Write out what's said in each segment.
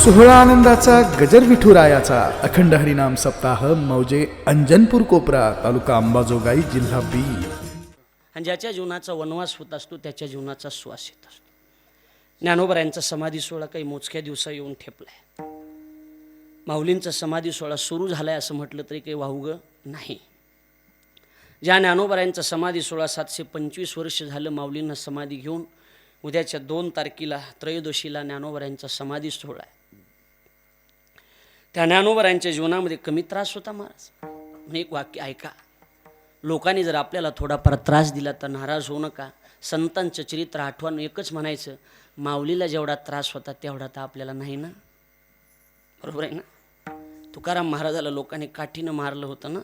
सोहळा आनंदाचा गजर विठुरायाचा अखंड हरिनाम सप्ताह मौजे अंजनपूर कोपरा तालुका अंबाजोगाई जिल्हा बी. आणि ज्याच्या जीवनाचा वनवास होत असतो त्याच्या जीवनाचा श्वास येत असतो. ज्ञानोबरायांचा समाधी सोहळा काही मोजक्या दिवसा येऊन ठेपलाय. माऊलींचा समाधी सोहळा सुरू झालाय असं म्हटलं तरी काही वाहुगं नाही. ज्या ज्ञानोबरायांचा समाधी सोहळा सातशे पंचवीस वर्ष झालं माऊलींना समाधी घेऊन उद्याच्या दोन तारखेला त्रयोदशीला ज्ञानोबरायांचा समाधी सोहळा आहे. त्या ज्ञानोबरायांच्या जीवनामध्ये कमी त्रास होता महाराज. म्हणून एक वाक्य ऐका. लोकांनी जर आपल्याला थोडाफार त्रास दिला तर नाराज होऊ नका. संतांचं चरित्र आठवण एकच म्हणायचं माऊलीला जेवढा त्रास होता तेवढा तर आपल्याला नाही ना? बरोबर आहे ना? तुकाराम महाराजाला लोकांनी काठीनं मारलं होतं ना?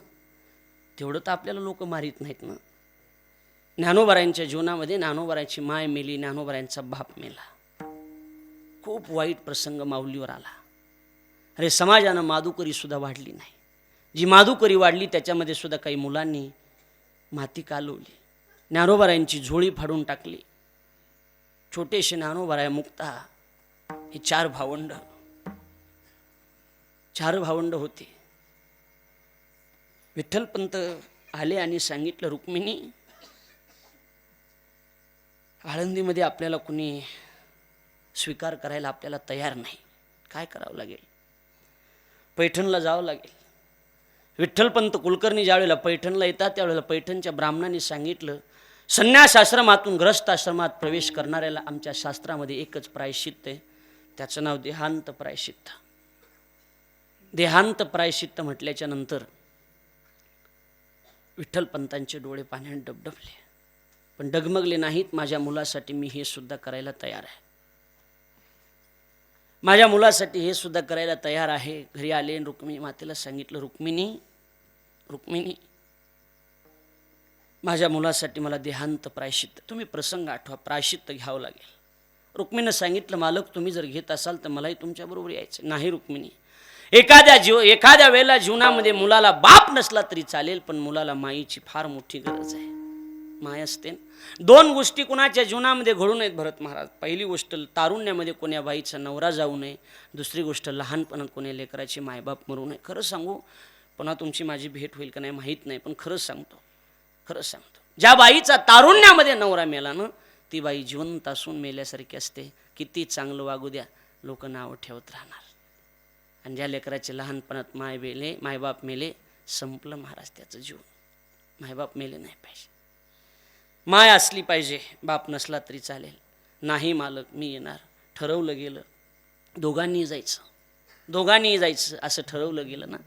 तेवढं तर आपल्याला लोक मारीत नाहीत ना? ज्ञानोबरायांच्या जीवनामध्ये ज्ञानोबरांची माय मेली ज्ञानोबरायांचा बाप मेला. खूप वाईट प्रसंग माऊलीवर आला. अरे समाजानं माधुकरी सुद्धा वाढली नाही. जी माधुकरी वाढली त्याच्यामध्ये सुद्धा काही मुलांनी माती कालवली ज्ञानोबरायांची झोळी फाडून टाकली. छोटेसे ज्ञानोबराय मुक्ता हे चार भावंड चार भावंड होते. विठ्ठलपंत आले आणि सांगितलं रुक्मिणी आळंदीमध्ये आपल्याला कुणी स्वीकार करायला आपल्याला तयार नाही. काय करावं लागेल? पैठणला जावं लागेल. विठ्ठलपंत कुलकर्णी ज्यावेळेला पैठणला येतात त्यावेळेला पैठणच्या ब्राह्मणांनी सांगितलं संन्यास आश्रमातून ग्रस्त आश्रमात प्रवेश करणाऱ्याला आमच्या शास्त्रामध्ये एकच प्रायश्चित्त आहे. त्याचं नाव देहांत प्रायश्चित्त. देहांत प्रायश्चित्त म्हटल्याच्या नंतर विठ्ठलपंतांचे डोळे पाण्याने डबडबले. पण डगमगले नाहीत माझ्या मुलासाठी मी हे सुद्धा करायला तयार आहे. माझ्या मुलासाठी हे सुद्धा करायला तयार आहे. घरी आले आणि रुक्मिणी मातेला सांगितलं रुक्मिणी रुक्मिणी माझ्या मुलासाठी मला देहांत प्रायशित्त तुम्ही प्रसंग आठवा प्रायशित्त घ्यावं लागेल. रुक्मिणीनं सांगितलं मालक तुम्ही जर घेत असाल तर मलाही तुमच्याबरोबर यायचं. नाही रुक्मिणी एखाद्या जीव एखाद्या वेळेला जीवनामध्ये मुलाला बाप नसला तरी चालेल पण मुलाला माईची फार मोठी गरज आहे. माय असते दोन गोष्टी कुणाच्या जीवनामध्ये घडून आहेत भरत महाराज. पहिली गोष्ट तारुण्यामध्ये कोण्या बाईचा नवरा जाऊ नये. दुसरी गोष्ट लहानपणात कोण्या लेकराची मायबाप मरू नये. खरं सांगू पुन्हा तुमची माझी भेट होईल का नाही माहीत नाही पण खरंच सांगतो खरंच सांगतो. ज्या बाईचा तारुण्यामध्ये नवरा मेला ना ती बाई जिवंत असून मेल्यासारखी असते. किती चांगलं वागू द्या लोक नावं ठेवत राहणार. आणि ज्या लेकराचे लहानपणात माय मेले मायबाप मेले संपलं महाराज त्याचं जीवन. मायबाप मेले नाही पाहिजे. माय असली पाहिजे. बाप नसला तरी चालेल. नाही मालक मी येणार. ठरवलं गेलं. दोघांनी जायचं. दोघांनी जायचं असं ठरवलं गेलं ना.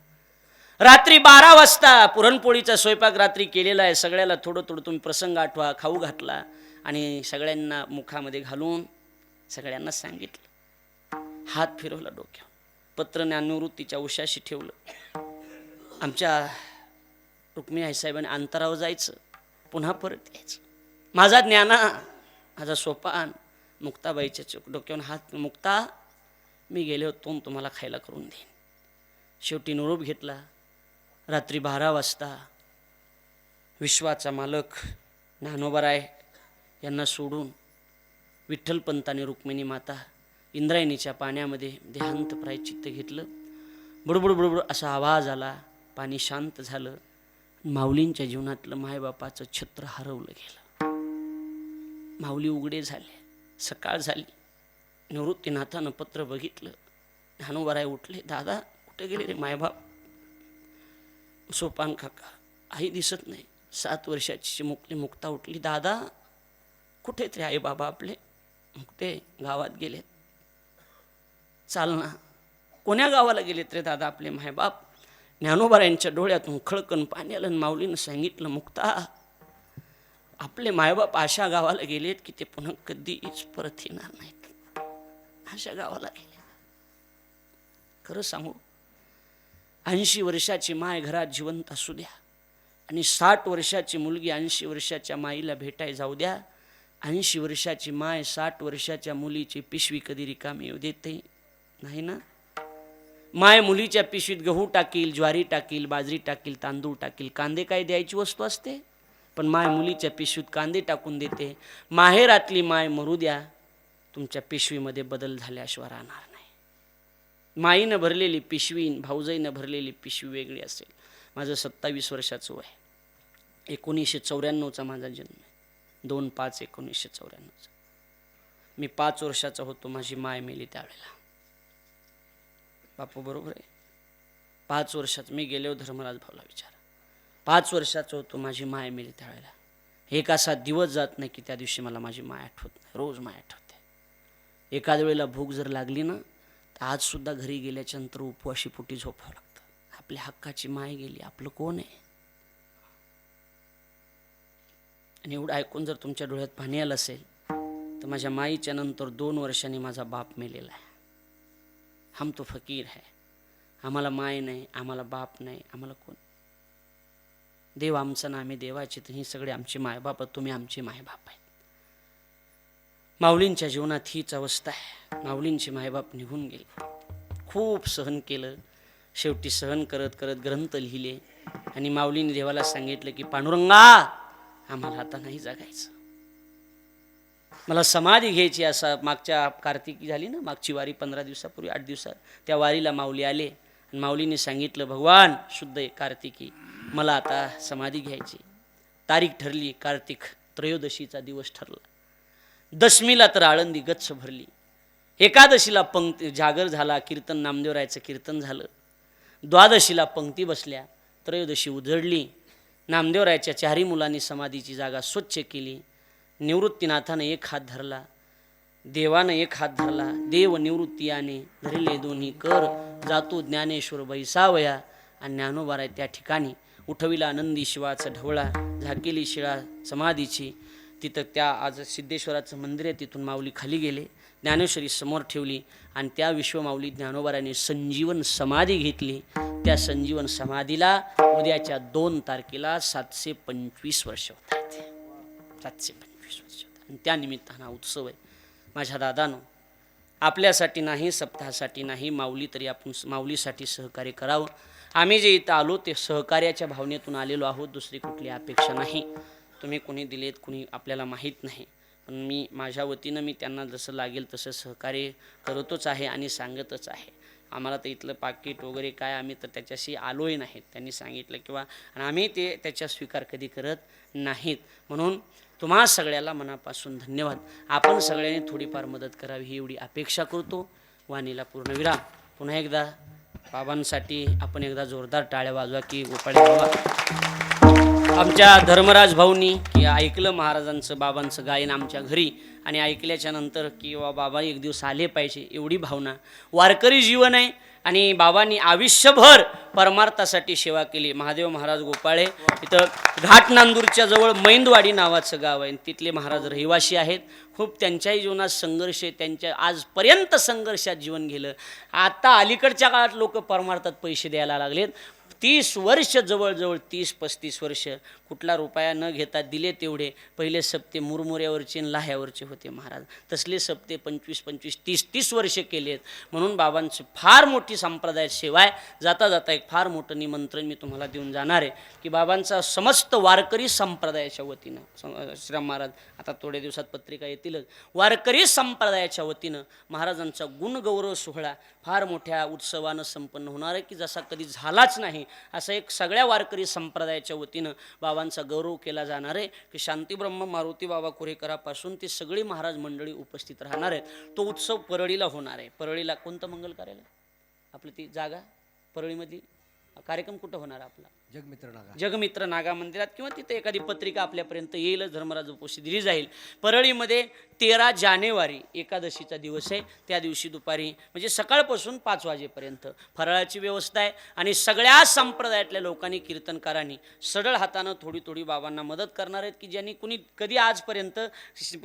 रात्री बारा वाजता पुरणपोळीचा स्वयंपाक रात्री केलेला आहे. सगळ्याला थोडं थोडं तुम्ही प्रसंग आठवा खाऊ घातला आणि सगळ्यांना मुखामध्ये घालून सगळ्यांना सांगितलं. हात फिरवला डोक्या पत्र ज्ञाननिवृत्तीच्या उशाशी ठेवलं. आमच्या रुक्मिणी आईसाहेबांनी अंतरावर जायचं. पुन्हा परत यायचं. माझा ज्ञाना माझा सोपान मुक्ताबाईच्या चोक डोक्यावर हात मुक्ता मी गेले होतो तुम्हाला खायला करून देईन. शेवटी निरोप घेतला. रात्री बारा वाजता विश्वाचा मालक ज्ञानोबराय यांना सोडून विठ्ठलपंताने रुक्मिणी माता इंद्रायणीच्या पाण्यामध्ये देहांत प्रायचित्त घेतलं. बुडबुड बुडबुड असा आवाज आला. पाणी शांत झालं. माऊलींच्या जीवनातलं मायबापाचं छत्र हरवलं गेलं. माऊली उघडे झाले. सकाळ झाली. निवृत्तीनाथानं पत्र बघितलं. ज्ञानोबराय उठले दादा कुठे गेले रे मायबाप? सोपान काका आई दिसत नाही. सात वर्षाची मुकली मुक्ता उठली. दादा कुठे तरी आई बाबा आपले? मुक्ते गावात गेलेत. चाल ना. कोण्या गावाला गेलेत रे दादा आपले मायबाप? ज्ञानोबरायांच्या डोळ्यातून खळकन पाणी आलं आणि माऊलीनं सांगितलं मुक्ता आपले मायबाप अशा गावाला गेलेत की ते पुन्हा कधीच परत येणार नाहीत. अशा गावाला गेले खरं सांगू ऐंशी वर्षाची माय घरात जिवंत असू द्या आणि साठ वर्षाची मुलगी ऐंशी वर्षाच्या माईला भेटाय जाऊ द्या. ऐंशी वर्षाची माय साठ वर्षाच्या मुलीची पिशवी कधी रिकामी येऊ देते? नाही ना? माय मुलीच्या पिशवीत गहू टाकील ज्वारी टाकील बाजरी टाकील तांदूळ टाकील कांदे काय द्यायची वस्तू असते? पण माय मुलीच्या पिशवीत कांदे टाकून देते. माहेरातली माय मरू द्या तुमच्या पिशवीमध्ये बदल झाल्याशिवाय राहणार नाही. माईनं भरलेली पिशवी भाऊजाईनं भरलेली पिशवी वेगळी असेल. माझं सत्तावीस वर्षाचं वय. एकोणीसशे चौऱ्याण्णवचा माझा जन्म आहे. दोन पाच एकोणीसशे चौऱ्याण्णवचा. मी पाच वर्षाचा होतो माझी माय मेली त्यावेळेला. बापू बरोबर आहे? पाच वर्षात मी गेलो धर्मराज भाऊला विचार पाच वर्षाचा होतो माझी माय मेली त्यावेळेला. एक असा दिवस जात नाही की त्या दिवशी मला माझी माय आठवत नाही. रोज माय आठवते. एखाद्या वेळेला भूक जर लागली ना तर आजसुद्धा घरी गेल्याच्यानंतर उपवाशी पोटी झोपावं लागतं. आपल्या हक्काची माय गेली आपलं कोण आहे? आणि एवढं ऐकून जर तुमच्या डोळ्यात पाणी आलं असेल तर माझ्या माईच्या नंतर दोन वर्षांनी माझा बाप मेलेला आहे. हम तो फकीर है. आम्हाला माय नाही आम्हाला बाप नाही आम्हाला कोण? देव आमचा ना आम्ही देवाची तर ही सगळे आमचे मायबाप तुम्ही आमचे मायबाप आहेत. माऊलींच्या जीवनात हीच अवस्था आहे. माऊलींचे मायबाप निघून गेले. खूप सहन केलं. शेवटी सहन करत करत ग्रंथ लिहिले आणि माऊलीने देवाला सांगितलं की पांडुरंगा आम्हाला आता नाही जगायचं. मला समाधी घ्यायची असा मागच्या कार्तिकी झाली ना मागची वारी पंधरा दिवसापूर्वी आठ दिवसात त्या वारीला माऊली आले आणि माऊलीने सांगितलं भगवान शुद्ध आहे कार्तिकी. मला आता समाधी घ्यायची. तारीख ठरली कार्तिक त्रयोदशीचा दिवस ठरला. दशमीला तर आळंदी गच्छ भरली. एकादशीला पंक्ती जागर झाला कीर्तन नामदेवरायचं कीर्तन झालं. द्वादशीला पंक्ती बसल्या त्रयोदशी उधळली नामदेवरायच्या चारही मुलांनी समाधीची जागा स्वच्छ केली. निवृत्तीनाथानं एक हात धरला. देवानं एक हात धरला. देव निवृत्तीयाने धरले दोन्ही कर. जातो ज्ञानेश्वर बैसावया. आणि ज्ञानोबाराय त्या ठिकाणी उठविला आनंदी शिवाचा ढवळा झाकेली शिळा समाधीची. तिथं त्या आज सिद्धेश्वराचं मंदिर आहे तिथून माऊली खाली गेले ज्ञानेश्वरी समोर ठेवली आणि त्या विश्वमाऊली ज्ञानोबाराने संजीवन समाधी घेतली. त्या संजीवन समाधीला उद्याच्या दोन तारखेला सातशे पंचवीस वर्ष होत आहेत सातशे पंचवीस वर्ष होत आणि त्यानिमित्तानं हा उत्सव आहे. माझ्या दादानो आपल्यासाठी नाही सप्ताहासाठी नाही माऊली तरी आपण माऊलीसाठी सहकार्य करावं. आम्ही जे इथं आलो ते सहकार्याच्या भावनेतून आलेलो आहोत. दुसरी कुठली अपेक्षा नाही. तुम्ही कोणी दिलेत कुणी आपल्याला माहीत नाही. पण मी माझ्या वतीनं मी त्यांना जसं लागेल तसं सहकार्य करतच आहे आणि सांगतच आहे. आम्हाला तर इथलं पाकिट वगैरे काय आम्ही तर त्याच्याशी आलोही नाहीत. त्यांनी सांगितलं किंवा आणि आम्ही ते त्याचा स्वीकार कधी करत नाहीत. म्हणून तुम्हा सगळ्याला मनापासून धन्यवाद. आपण सगळ्यांनी थोडीफार मदत करावी ही एवढी अपेक्षा करतो. वाणीला पूर्णविराम पुन्हा एकदा बाबांसाठी आपण एकदा जोरदार टाळ्या वाजवा की गोपाळे बाबा आमच्या धर्मराज भाऊनी की ऐकलं महाराजांचं बाबांचं गायन आमच्या घरी आणि ऐकल्याच्या नंतर की बाबा एक दिवस आले पाहिजे एवढी भावना. वारकरी जीवन आहे आणि बाबांनी आयुष्यभर परमार्थासाठी सेवा केली. महादेव महाराज गोपाळे. इथं घाट नांदूरच्या जवळ मैंदवाडी नावाचं गाव आहे. तिथले महाराज रहिवासी आहेत. खूप त्यांच्याही जीवनात संघर्ष आहे. त्यांच्या आजपर्यंत संघर्षात जीवन गेलं. आता अलीकडच्या काळात लोक परमार्थात पैसे द्यायला लागलेत. तीस वर्ष जवळजवळ तीस पस्तीस वर्ष कुठला रुपया न घेता दिले तेवढे. पहिले सप्ते मुरमुऱ्यावरचे आणि लाह्यावरचे होते महाराज. तसले सप्ते पंचवीस पंचवीस तीस तीस वर्ष केलेत. म्हणून बाबांची फार मोठी संप्रदाय सेवा आहे. जाता जाता एक फार मोठं निमंत्रण मी तुम्हाला देऊन जाणार आहे. की बाबांचा समस्त वारकरी संप्रदायाच्या वतीनं श्रीराम महाराज आता थोड्या दिवसात पत्रिका येतीलच. वारकरी संप्रदायाच्या वतीनं महाराजांचा गुणगौरव सोहळा फार मोठ्या उत्सवानं संपन्न होणार आहे. की जसा कधी झालाच नाही असं एक सगळ्या वारकरी संप्रदायाच्या वतीनं बाबा बाबांचा गौरव केला जाणार आहे की शांतीब्रह्म मारुती बाबा कुरेकरापासून ती सगळी महाराज मंडळी उपस्थित राहणार आहेत. तो उत्सव परळीला होणार आहे. परळीला कोणतं मंगल कार्यालय? आपलं ती जागा? परळीमधली? कार्यक्रम कुठं होणार आपला? जगमित्र नागा. जगमित्र नागा मंदिरात किंवा तिथे एखादी पत्रिका आपल्यापर्यंत येईलच धर्मराज उपोषी दिली जाईल. परळीमध्ये तेरा जानेवारी एकादशीचा दिवस आहे. त्या दिवशी दुपारी म्हणजे सकाळपासून पाच वाजेपर्यंत फराळाची व्यवस्था आहे आणि सगळ्या संप्रदायातल्या लोकांनी कीर्तनकारांनी सरळ हातानं थोडी थोडी बाबांना मदत करणार आहेत की ज्यांनी कुणी कधी आजपर्यंत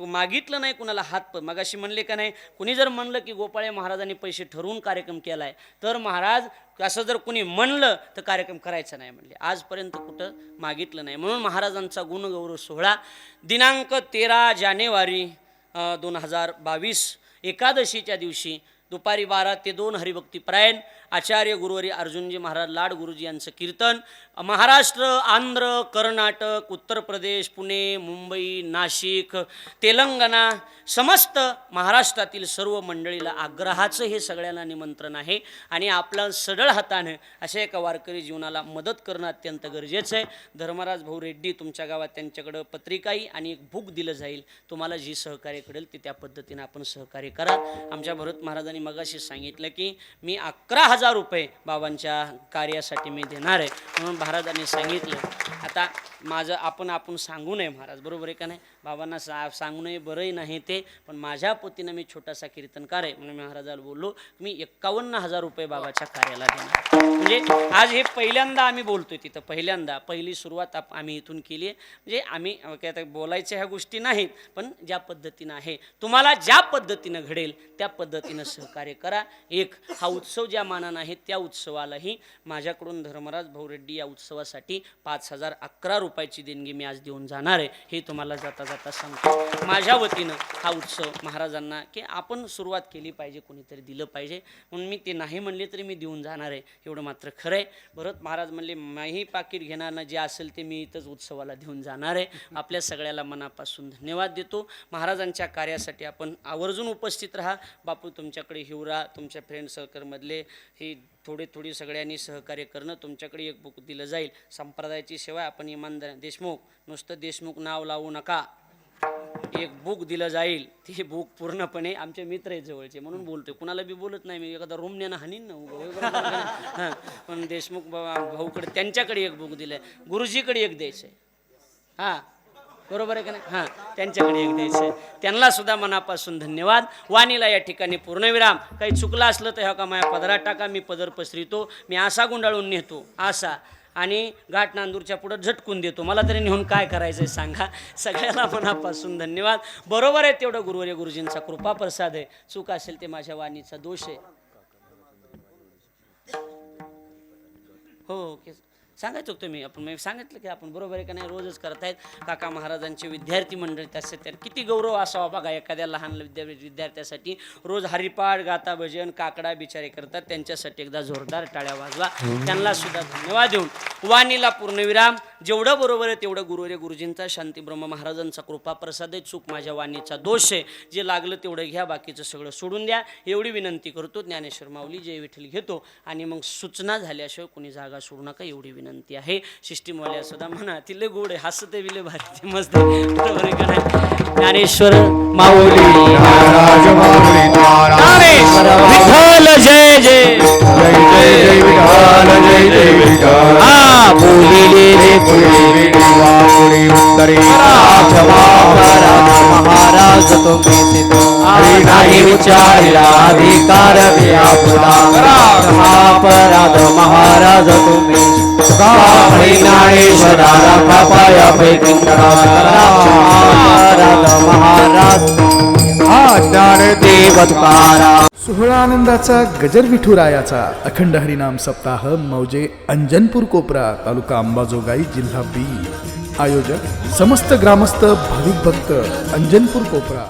मागितलं नाही कुणाला हात मगाशी म्हणले का नाही कुणी जर म्हणलं की गोपाळे महाराजांनी पैसे ठरवून कार्यक्रम केला आहे तर महाराज असं जर कुणी म्हणलं तर कार्यक्रम करायचा नाही म्हणले. आजपर्यंत कुठं मागितलं नाही. म्हणून महाराजांचा गुणगौरव सोहळा दिनांक तेरा जानेवारी दोन हजार बावीस एकादशीच्या दिवशी दुपारी बारा ते दोन हरिभक्तीपरायण आचार्य गुरुवारी अर्जुनजी महाराज लाड गुरुजी यांचं कीर्तन महाराष्ट्र आंध्र कर्नाटक उत्तर प्रदेश पुणे मुंबई नाशिक तेलंगणा समस्त महाराष्ट्रातील सर्व मंडळीला आग्रहाचं हे सगळ्यांना निमंत्रण आहे. आणि आपलं सडळ हातानं अशा एका वारकरी जीवनाला मदत करणं अत्यंत गरजेचं आहे. धर्मराज भाऊ रेड्डी तुमच्या गावात त्यांच्याकडं पत्रिकाही आणि एक बुक दिलं जाईल. तुम्हाला जी सहकार्य करेल ते त्या पद्धतीनं आपण सहकार्य करा. आमच्या भरत महाराजांनी मगाशी सांगितलं की मी अकरा हजार रुपये बाबांच्या कार्यासाठी मी देणार आहे. म्हणून महाराजांनी सांगितलं. आता माझं आपण आपण सांगू नये महाराज बरोबर आहे का नाही? बाबांना सा सांगू नये बरंही नाही ते पण माझ्या पतीनं मी छोटासा कीर्तनकार आहे म्हणून मी महाराजाला बोललो मी एक्कावन्न हजार रुपये बाबाच्या कार्याला देणार. म्हणजे आज हे पहिल्यांदा आम्ही बोलतोय तिथं पहिल्यांदा. पहिली सुरुवात आप- आम्ही इथून केली आहे. म्हणजे आम्ही काय आता बोलायच्या ह्या गोष्टी नाहीत पण ज्या पद्धतीनं आहे तुम्हाला ज्या पद्धतीनं घडेल त्या पद्धतीनं सहकार्य करा. एक हा उत्सव ज्या मानानं आहे त्या उत्सवालाही माझ्याकडून धर्मराज भाऊ रेड्डी या उत्सवासाठी पाच हजार अकरा रुपयाची देणगी मी आज देऊन जाणार आहे. हे तुम्हाला जाता जाता सांगतो. माझ्या वतीनं हा उत्सव महाराजांना की आपण सुरुवात केली पाहिजे कोणीतरी दिलं पाहिजे. म्हणून मी ते नाही म्हणले तरी मी देऊन जाणार आहे. एवढं मात्र खरं आहे. भरत महाराज म्हणले माही पाकिट घेणार जे असेल ते मी इथंच उत्सवाला देऊन जाणार आहे. आपल्या सगळ्याला मनापासून धन्यवाद देतो. महाराजांच्या कार्यासाठी आपण आवर्जून उपस्थित राहा. बापू तुमच्याकडे हिवरा तुमच्या फ्रेंड सर्कलमधले हे थोडी थोडी सगळ्यांनी सहकार्य करणं तुमच्याकडे एक बुक दिलं जाईल. संप्रदायाची सेवा आपण इमानदार देशमुख नुसतं देशमुख नाव लावू नका. एक बुक दिलं जाईल. ती बुक पूर्णपणे आमचे मित्र आहेत जवळचे म्हणून बोलतोय. कुणाला बी बोलत नाही मी एखादा रोमण्यानं हानीन ना पण देशमुख बाबा भाऊकडे त्यांच्याकडे एक बुक दिलंय. गुरुजीकडे एक द्यायचंय हां. बरोबर आहे का नाही? हां त्यांच्याकडे एक द्यायचं त्यांना सुद्धा मनापासून धन्यवाद. वाणीला या ठिकाणी पूर्णविराम. काही चुकलं असलं तर ह्या का माझ्या पदरात टाका मी पदर पसरितो मी असा गुंडाळून नेतो असा आणि घाट नांदूरच्या पुढं झटकून देतो. मला तरी नेऊन काय करायचं आहे सांगा. सगळ्याला मनापासून धन्यवाद. बरोबर आहे तेवढं गुरुवर्य गुरुजींचा कृपा प्रसाद आहे. चूक असेल ते माझ्या वाणीचा दोष आहे. हो, हो ओके सांगायचं होतं तुम्ही आपण मी सांगितलं की आपण बरोबर आहे का नाही रोजच करतायत काका महाराजांचे विद्यार्थी मंडळी असतात त्यात किती गौरव असावा बघा एखाद्या लहान विद्या विद्यार्थ्यासाठी रोज हरिपाठ गाता भजन काकडा बिचारे करतात. त्यांच्यासाठी एकदा जोरदार टाळ्या वाजवा. त्यांना सुद्धा धन्यवाद देऊन. वाणीला पूर्णविराम. जेवढं बरोबर आहे तेवढं गुरुवर्य गुरुजींचा शांती ब्रह्म महाराजांचा कृपा प्रसाद आहे चूक माझ्या वाणीचा दोष आहे. जे लागलं तेवढं घ्या बाकीचं सगळं सोडून द्या. एवढी विनंती करतो ज्ञानेश्वर माऊली जय विठ्ठल घेतो आणि मग सूचना झाल्याशिवाय कोणी जागा सोडू नका एवढी विनंती आहे. सिस्टीमवाल्या सुद्धा म्हणा तिले गोड आहे हसते विले भारी मस्त? ज्ञानेश्वर माऊली. जय जय. जय जय विठाल जय जय विठाल रे पुरी महाराज तुम्ही नाही विचारला अधिकार व्यापुला महापराध महाराज तुम्ही पैकी महाराज महाराज हा ज्ञान देव तुकारा सोहळा आनंदाचा गजर विठुरायाचा अखंड हरिनाम सप्ताह मौजे अंजनपूर कोपरा तालुका अंबाजोगाई जिल्हा बी. आयोजक समस्त ग्रामस्थ भाविक भक्त अंजनपूर कोपरा.